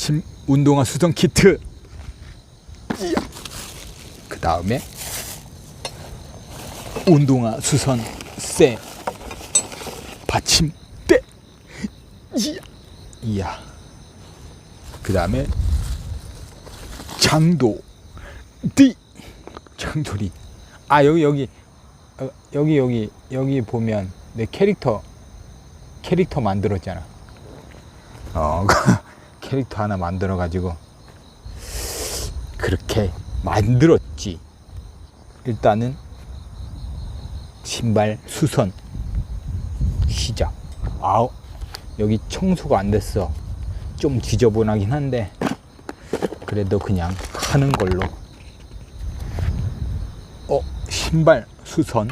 심 운동화 수선 키트. 그 다음에 운동화 수선 쇠 받침대. 이야. 그 다음에 장도 띠 장도리. 아 여기 여기 어, 여기 여기 여기 보면 내 캐릭터 캐릭터 만들었잖아. 어 캐릭터 하나 만들어 가지고 그렇게 만들었지. 일단은 신발 수선 시작. 아우 여기 청소가 안 됐어. 좀 지저분하긴 한데 그래도 그냥 하는 걸로. 어 신발 수선.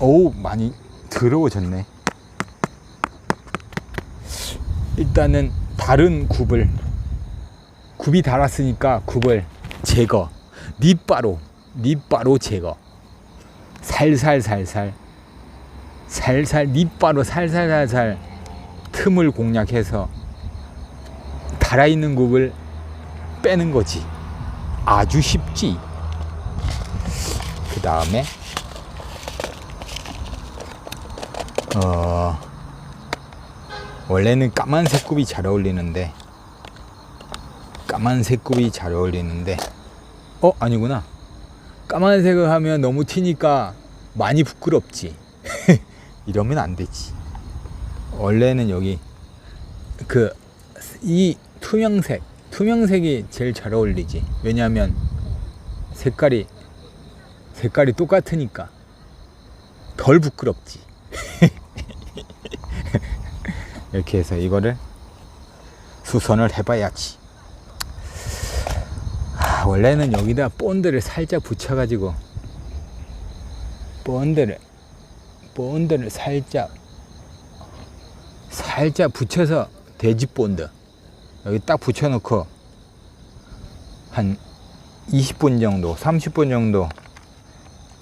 오 많이 더러워졌네. 일단은 다른 굽을 굽이 달았으니까 굽을 제거. 립바로 립바로 제거. 살살살살. 살살 립바로 살살살살 틈을 공략해서 달아있는 굽을 빼는 거지. 아주 쉽지. 그 다음에 어 원래는 까만색 굽이 잘 어울리는데 까만색 굽이 잘 어울리는데 어 아니구나. 까만색을 하면 너무 튀니까 많이 부끄럽지. 이러면 안 되지. 원래는 여기 그 이 투명색 투명색이 제일 잘 어울리지. 왜냐하면 색깔이 색깔이 똑같으니까 덜 부끄럽지 이렇게 해서 이거를 수선을 해봐야지. 아, 원래는 여기다 본드를 살짝 붙여가지고 본드를 본드를 살짝 살짝 붙여서 돼지 본드 여기 딱 붙여놓고 한 20분 정도, 30분 정도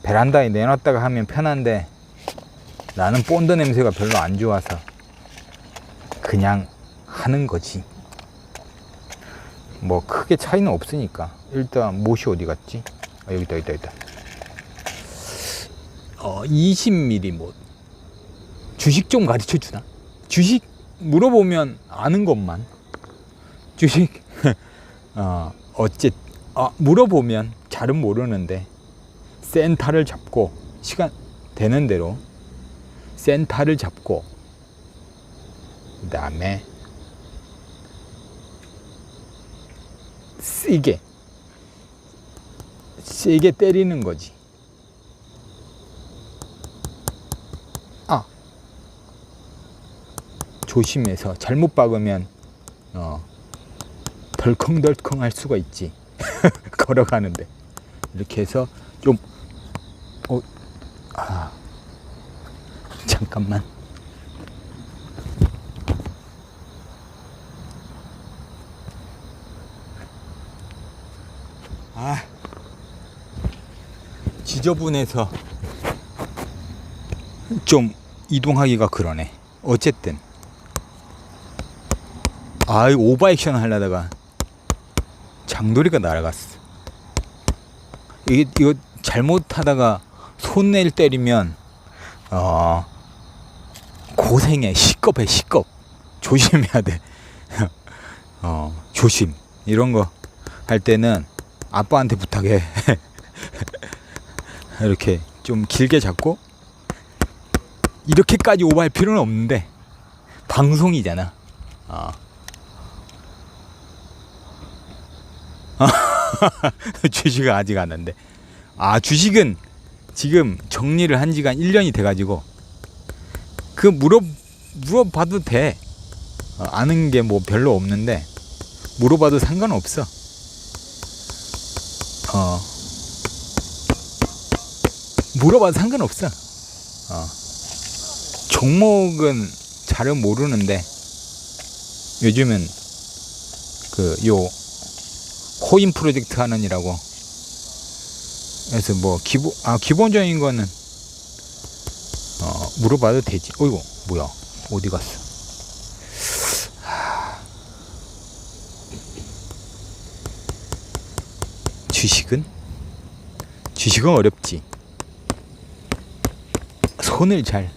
베란다에 내놨다가 하면 편한데 나는 본드 냄새가 별로 안 좋아서 그냥 하는 거지. 뭐 크게 차이는 없으니까. 일단 못이 어디 갔지? 아, 여기 있다, 있다, 있다. 어, 20mm 못. 주식 좀 가르쳐 주나? 주식 물어보면 아는 것만. 주식 어, 어째 아, 물어보면 잘은 모르는데 센터를 잡고 시간 되는 대로 센터를 잡고 그 다음에 세게 세게 때리는 거지. 아 조심해서 잘못 박으면 어 덜컹덜컹 할 수가 있지. 걸어가는데 이렇게 해서 좀 어, 아, 잠깐만. 지저분해서 좀 이동하기가 그러네. 어쨌든. 아, 이 오버액션 하려다가 장도리가 날아갔어. 이게, 이거 잘못하다가 손낼 때리면, 어, 고생해. 시겁해, 시겁. 조심해야 돼. 어, 조심. 이런 거 할 때는 아빠한테 부탁해. 이렇게 좀 길게 잡고 이렇게까지 오버할 필요는 없는데 방송이잖아. 어. 주식은 아직 안 한데. 아, 주식은 지금 정리를 한 지가 1년이 돼가지고 그 물어, 물어봐도 돼. 어, 아는 게 뭐 별로 없는데 물어봐도 상관없어. 어. 물어봐도 상관없어. 어. 종목은 잘은 모르는데 요즘은 그 요 코인 프로젝트 하는이라고 그래서 뭐 기본 아 기본적인 거는 어 물어봐도 되지. 어이구 뭐야 어디 갔어? 주식은 주식은 어렵지. 손을 잘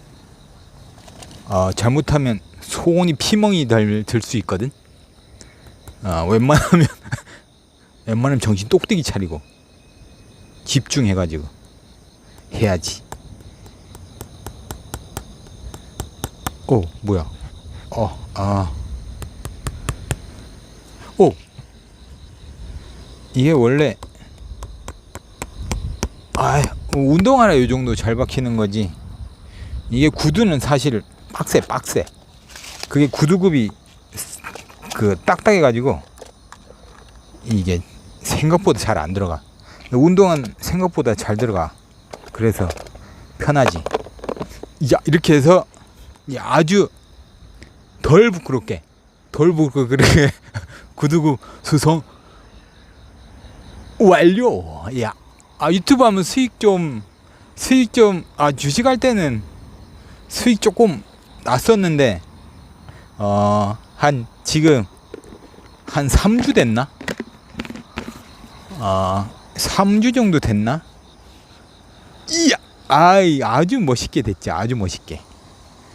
어, 잘못하면 소원이 피멍이 들 수 있거든. 어, 웬만하면 웬만하면 정신 똑똑히 차리고 집중해가지고 해야지. 오 뭐야? 어 아. 오 이게 원래 아 운동하라 요 정도 잘 박히는 거지. 이게 구두는 사실 빡세 빡세. 그게 구두굽이 그 딱딱해 가지고 이게 생각보다 잘 안 들어가. 운동은 생각보다 잘 들어가. 그래서 편하지. 야 이렇게 해서 이 아주 덜 부끄럽게 덜 부끄럽게 구두굽 수성 완료. 야, 아 유튜브 하면 수익 좀 수익 좀 아 주식할 때는 수익 조금 났었는데 어 한 지금 한 3주 됐나? 어 3주 정도 됐나? 이야, 아이 아주 멋있게 됐지. 아주 멋있게.